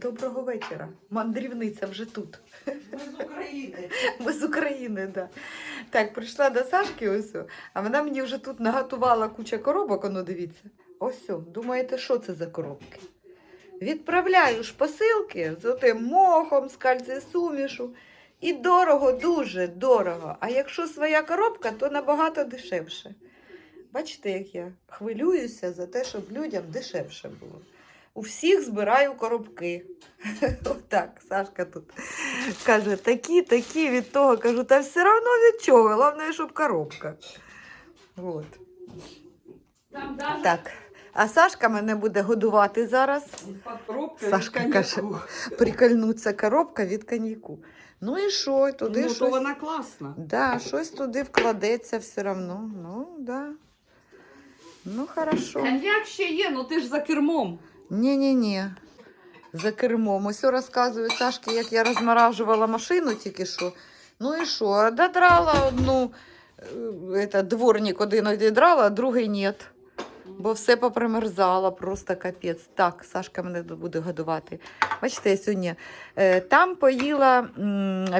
Доброго вечора. Мандрівниця вже тут. Ми з України. Ми з України, да. Так, прийшла до Сашки ось, а вона мені вже тут наготувала куча коробок, ну дивіться. Ось, думаєте, що це за коробки? Відправляю ж посилки з отим мохом, з кальцій-сумішу. І дорого, дуже дорого. А якщо своя коробка, то набагато дешевше. Бачите, як я хвилююся за те, щоб людям дешевше було. У всіх збираю коробки. Отак, Сашка тут каже, такі, такі від того. Кажу, та все одно від чого. Головне, щоб коробка. От. Так. А Сашка мене буде годувати зараз. коробка Сашка від каже. Прикольнуться коробка від коньяку. Ну і що? Туди ну, то щось. вона класна. Да, щось туди вкладеться все одно. Ну, да. Ну, хорошо. Коньяк ще є, ну ти ж за кермом. Ні-ні-ні. За кермом. Ось розказую Сашки, як я розморажувала машину тільки що. Ну і що? Додрала одну, е, это, дворник один одідрала, а другий ні. Бо все попримерзало, просто капець. Так, Сашка мене буде годувати. Бачите, я сьогодні е, там поїла,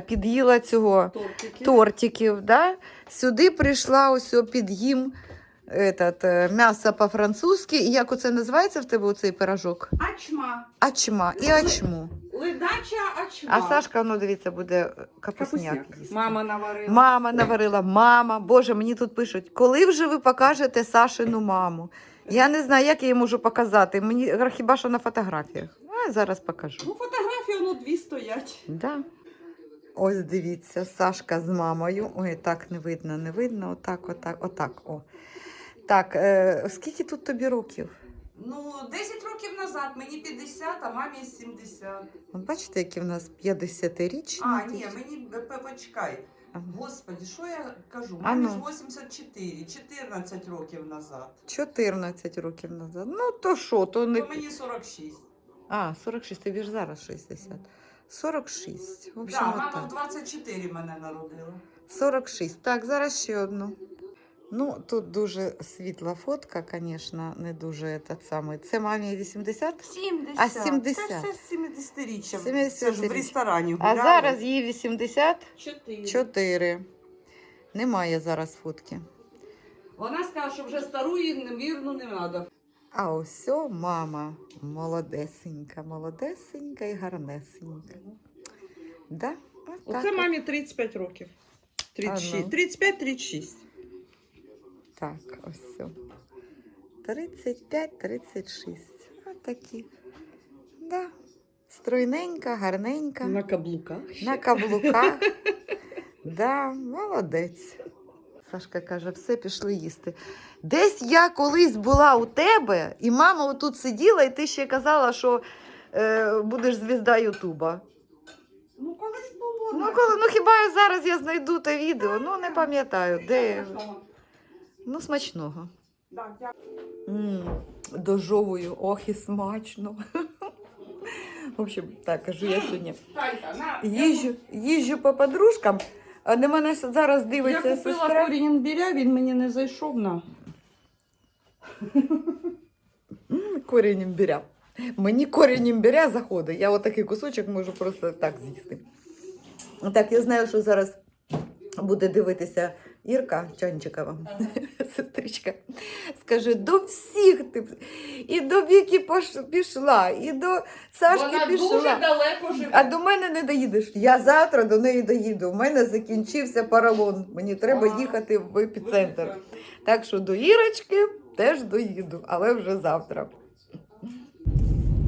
під'їла цього Тортики. тортиків. Да? Сюди прийшла ось під'їм этот, е, м'ясо по-французьки. І як оце називається в тебе оцей пирожок? Ачма. Ачма і ачму. Ледача ачма. А Сашка, ну дивіться, буде капусняк. Капусняк. їсти. Мама наварила. Мама наварила, мама. Боже, мені тут пишуть, коли вже ви покажете Сашину маму? Я не знаю, як я їй можу показати. Мені хіба що на фотографіях. А зараз покажу. Ну, фотографії, воно дві стоять. Да. Ось дивіться, Сашка з мамою. Ой, так не видно, не видно. Отак, отак, отак. О. Так, е, скільки тут тобі років? Ну, 10 років назад мені 50, а мамі 70. От бачите, які в нас 50-річні. А, ні, мені п- почекай. Ага. Господи, що я кажу? А Мамі ну. ж 84, 14 років назад. 14 років назад. Ну, то що, то не. То мені 46. А, 46, тобі ж зараз 60. 46. В общем, Да, мама в отак. 24 мене народила. 46. Так, зараз ще одну. Ну, тут дуже світла фотка, звісно, не дуже этот самий. Це мамі 80? 70. А 70? Це все 70-річчя. 70-річчя. Це ж в ресторані А гуляли. зараз їй 84. 4. Немає зараз фотки. Вона сказала, що вже стару і невірну не треба. А ось мама молодесенька, молодесенька і гарнесенька. Да? Так Оце мамі 35 років. А ну. 35-36. Так, ось. 35-36. Ось такі. Да. Стройненька, гарненька. На каблуках. На каблуках. Да, молодець. Сашка каже, все пішли їсти. Десь я колись була у тебе, і мама отут сиділа, і ти ще казала, що е, будеш звізда Ютуба. Ну, колись було. Ну, коли, ну хіба я зараз я знайду те відео? Ну не пам'ятаю, де. я. Ну, смачного. Дякую. дожовую, ох і смачно. В общем, так кажу я сьогодні. Їжджу, їжджу по подружкам, а на мене зараз Я дивиться купила сестра. корінь імбиря, він мені не зайшов на. Корінь імбиря. Мені корінь імбиря заходить. Я отакий кусочок можу просто так з'їсти. Так, я знаю, що зараз буде дивитися Ірка Чанчикова, сестричка. Скаже, до всіх ти і до Віки пішла, і до Сашки Вона пішла. дуже далеко живе. А до мене не доїдеш. Я завтра до неї доїду. У мене закінчився паралон. Мені треба А. їхати в епіцентр. Так що до Ірочки теж доїду, але вже завтра.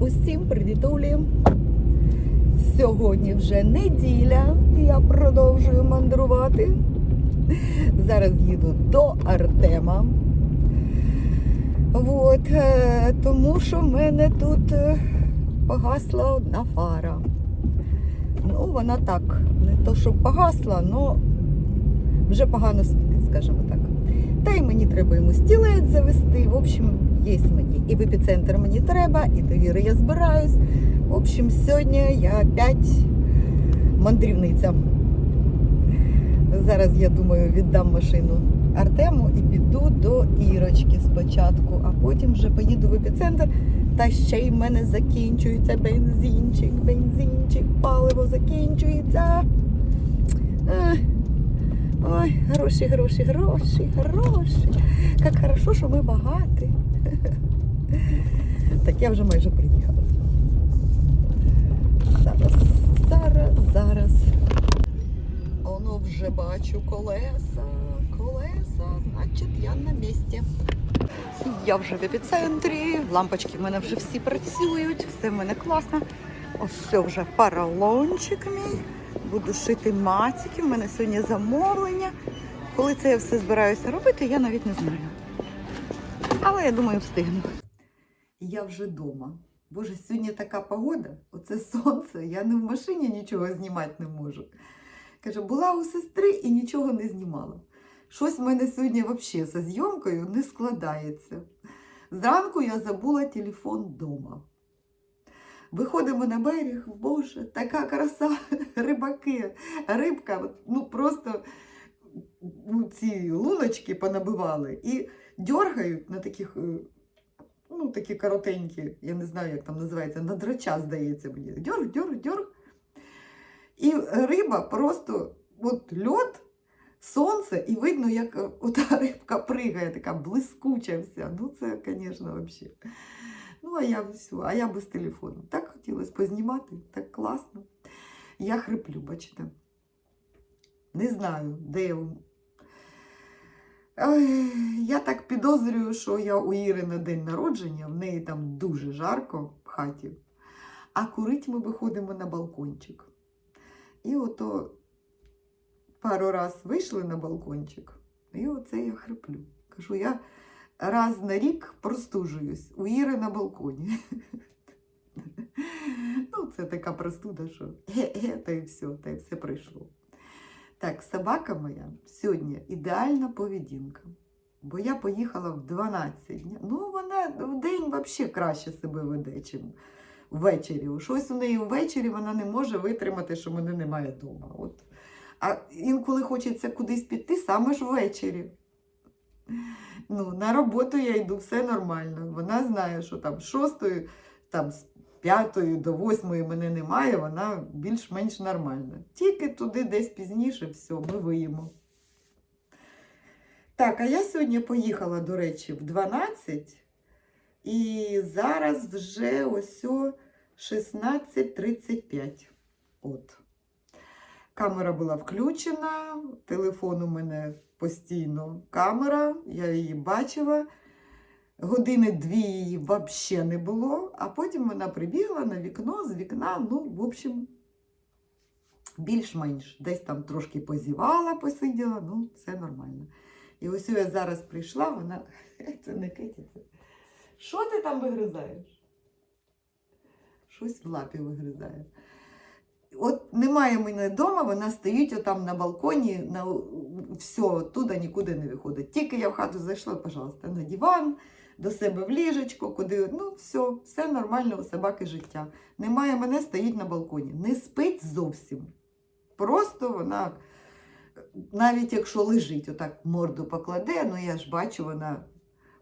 Усім привітулі. Сьогодні вже неділя. Я продовжую мандрувати. Зараз їду до Артема. От, е, тому що в мене тут е, погасла одна фара. Ну, вона так, не то, щоб погасла, але вже погано світить, скажімо так. Та й мені треба йому стілець завести. В общем, є мені. І в епіцентр мені треба, і до Іри я збираюсь. В общем, сьогодні я опять мандрівниця. Зараз, я думаю, віддам машину Артему і піду до Ірочки спочатку, а потім вже поїду в епіцентр. Та ще й в мене закінчується бензинчик, бензинчик, паливо закінчується. Ой, гроші, гроші, гроші, гроші. Як хорошо, що ми багаті. Так я вже майже приїхала. Зараз, зараз, зараз. Оно вже бачу колеса, колеса, значить я на місці. Я вже в епіцентрі, лампочки в мене вже всі працюють, все в мене класно. Ось вже паралончик мій. Буду шити матики. В мене сьогодні замовлення. Коли це я все збираюся робити, я навіть не знаю. Але я думаю, встигну. Я вже вдома. Боже, сьогодні така погода, оце сонце, я не в машині нічого знімати не можу. Каже, була у сестри і нічого не знімала. Щось в мене сьогодні взагалі зі зйомкою не складається. Зранку я забула телефон вдома. Виходимо на берег, боже, така краса, рибаки, рибка, ну просто ну, ці луночки понабивали і дергають на таких, е, ну, такі коротенькі, я не знаю, як там називається, на драча, здається мені. Дьорг, дьорг, дьорг. І риба просто от льот, сонце, і видно, як е, ота рибка пригає, така блискуча вся. Ну, це, звісно, взагалі. Ну, а я все, а я без телефону. Так хотілося познімати, так класно. Я хриплю, бачите. Не знаю, де я. Я так підозрюю, що я у Іри на день народження, в неї там дуже жарко в хаті. А курить ми виходимо на балкончик. І ото пару раз вийшли на балкончик, і оце я хриплю. Кажу, я раз на рік простужуюсь у Іри на балконі. Ну, це така простуда, що ге-ге, та й все, та й все пройшло. Так, собака моя сьогодні ідеальна поведінка. Бо я поїхала в 12 днів. Ну, вона в день взагалі краще себе веде, чим ввечері. Щось у неї ввечері вона не може витримати, що мене немає вдома. От. А інколи хочеться кудись піти саме ж ввечері. Ну, на роботу я йду, все нормально. Вона знає, що там з шостої, там з п'ятої до восьмої мене немає, вона більш-менш нормальна. Тільки туди десь пізніше, все, ми виїмо. Так, а я сьогодні поїхала, до речі, в 12, і зараз вже ось 16.35. От. Камера була включена, телефон у мене постійно камера, я її бачила. Години дві її взагалі не було, а потім вона прибігла на вікно, з вікна, ну, в общем, більш-менш. Десь там трошки позівала, посиділа, ну, все нормально. І ось я зараз прийшла, вона. Це не Кеті, це. Що ти там вигризаєш? Щось в лапі вигризає. От немає мене вдома, вона стоїть отам на балконі, на все, туди нікуди не виходить. Тільки я в хату зайшла, пожалуйста, на диван, до себе в ліжечко, куди, ну все, все нормально у собаки життя. Немає мене, стоїть на балконі. Не спить зовсім. Просто вона, навіть якщо лежить, отак морду покладе, ну я ж бачу, вона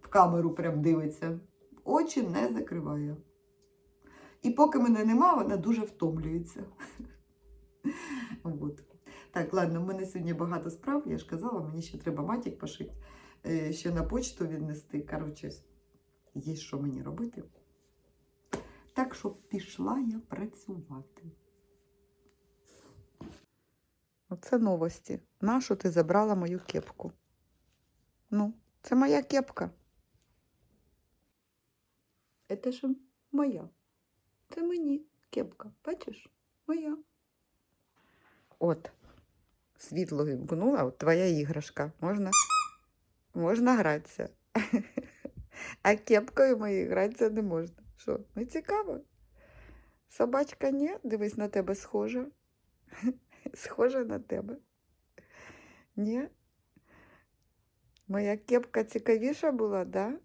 камеру прям дивиться, очі не закриває. І поки мене нема, вона дуже втомлюється. От. Так, ладно, в мене сьогодні багато справ, я ж казала, мені ще треба матік пошити, е, ще на почту віднести. Коротше, є що мені робити. Так що пішла я працювати. Оце новості. Нащо ти забрала мою кепку? Ну, це моя кепка. Це ж моя. Це мені кепка. Бачиш? Моя. От. Світло вимкнула, от твоя іграшка. Можна, можна гратися. А кепкою моєю гратися не можна. Що, не цікаво? Собачка ні, дивись на тебе схожа. Схожа на тебе. Ні? Моя кепка цікавіша була, да?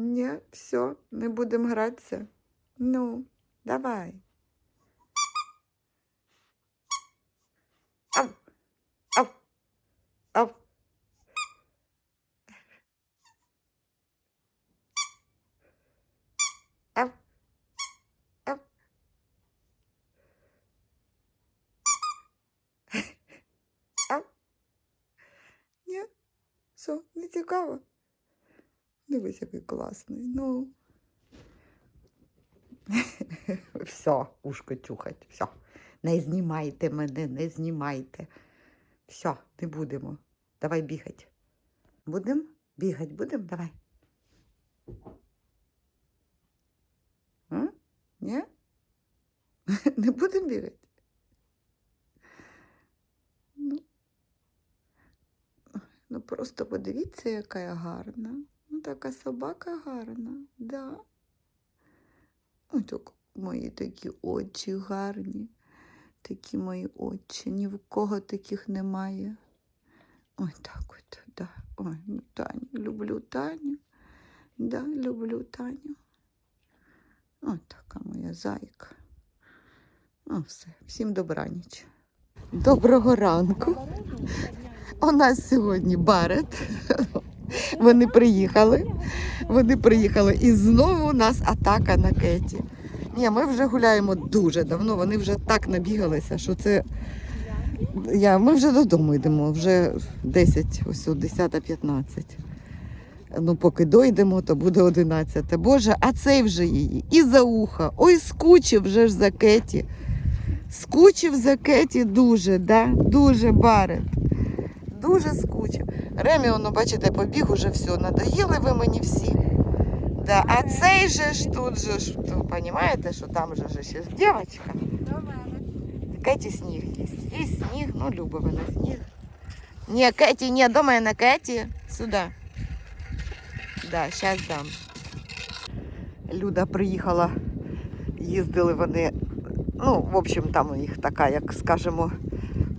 Ні, все, не будемо гратися. Ну, давай. Ав, ав, ав. Ав, ав. Ав. Ні, все, не цікаво. Дивись, який класний. Ну. Все, ушко чухать. Все. Не знімайте мене, не знімайте. Все, не будемо. Давай бігати. Будемо? Бігати будемо? Давай. А? Ні? Не будемо бігати? Ну, ну просто подивіться, яка я гарна. Ну, така собака гарна, да. Так мої такі очі гарні. Такі мої очі. Ні в кого таких немає. Ой, так от, да. Ой, ну Таню, люблю Таню. Да, люблю Таню. Ось така моя зайка. Ну, все, всім добраніч. Доброго ранку. У нас сьогодні барет. Вони приїхали. Вони приїхали. І знову у нас атака на Кеті. Ні, ми вже гуляємо дуже давно. Вони вже так набігалися, що це. Я, ми вже додому йдемо, вже 10, ось 10-15. Ну, поки дойдемо, то буде 11. Боже, а цей вже її і за уха. Ой, скучив вже ж за Кеті. Скучив за Кеті дуже, да? дуже барет. Дуже скучив. Ремі, воно, бачите, побіг уже все. Надоїли ви мені всі. Да. А цей же ж тут же ж, ви розумієте, що там же ж ще дівчинка. Кеті сніг є. Є сніг, ну любить вона сніг. Ні, Кеті, ні, до мене, Кеті. Сюди. Да, зараз дам. Люда приїхала, їздили вони. Ну, в общем, там у них така, як скажемо,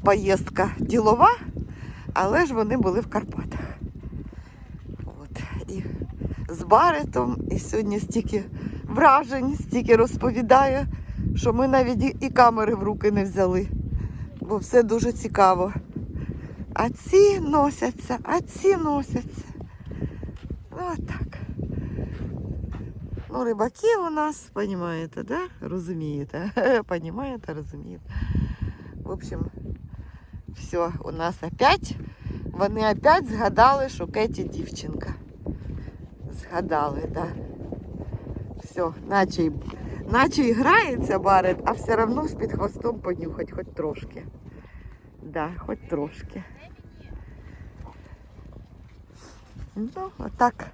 поїздка ділова, Але ж вони були в Карпатах. От. І з Баретом, і сьогодні стільки вражень, стільки розповідає, що ми навіть і- камери в руки не взяли, бо все дуже цікаво. А ці носяться, а ці носяться. Ну, от так. Ну, рибаки у нас, понимаєте, да? Розумієте. Понимаєте, розумієте. В общем, все, у нас опять, вони опять згадали, що Кеті дівчинка. Згадали, да. Все, наче, наче і грається барет, а все одно з під хвостом понюхать хоч трошки. Да, хоч трошки. Ну, отак.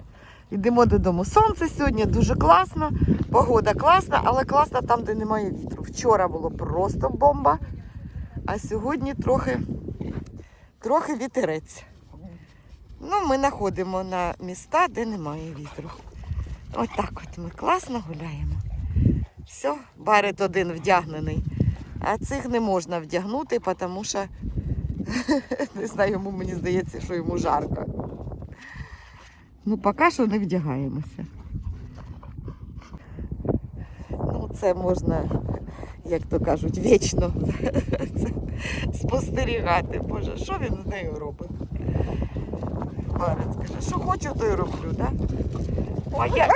Йдемо додому. Сонце сьогодні дуже класно, погода класна, але класна там, де немає вітру. Вчора було просто бомба, а сьогодні трохи, трохи вітерець. Ну, ми знаходимо на міста, де немає вітру. Отак от ми класно гуляємо. Все, барет один вдягнений. А цих не можна вдягнути, тому що не знаю, йому мені здається, що йому жарко. Ну, поки що не вдягаємося. Ну, це можна, як то кажуть, вічно спостерігати. Боже, що він з нею робить? Барець каже, що хочу, то й роблю, да? Моя,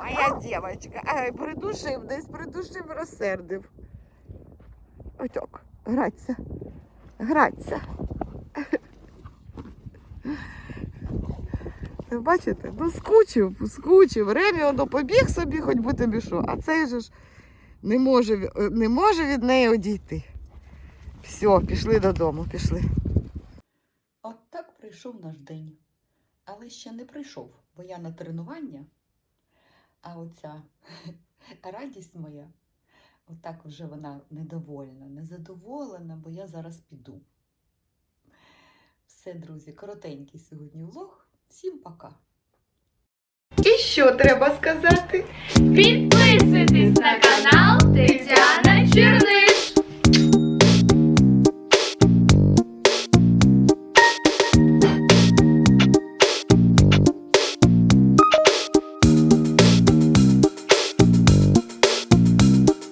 моя дівчинка. Ай, придушив, десь придушив, розсердив. Ось так, граться, граться. Бачите? Ну скучив, скучив. Ремі воно побіг собі, хоч би тобі що. А цей же ж не може, не може від неї одійти. Все, пішли додому, пішли. От так прийшов наш день. Але ще не прийшов, бо я на тренування. А оця радість моя, отак вже вона недовольна, незадоволена, бо я зараз піду. Все, друзі, коротенький сьогодні влог. Всім пока! І що треба сказати? Підписуйтесь на канал.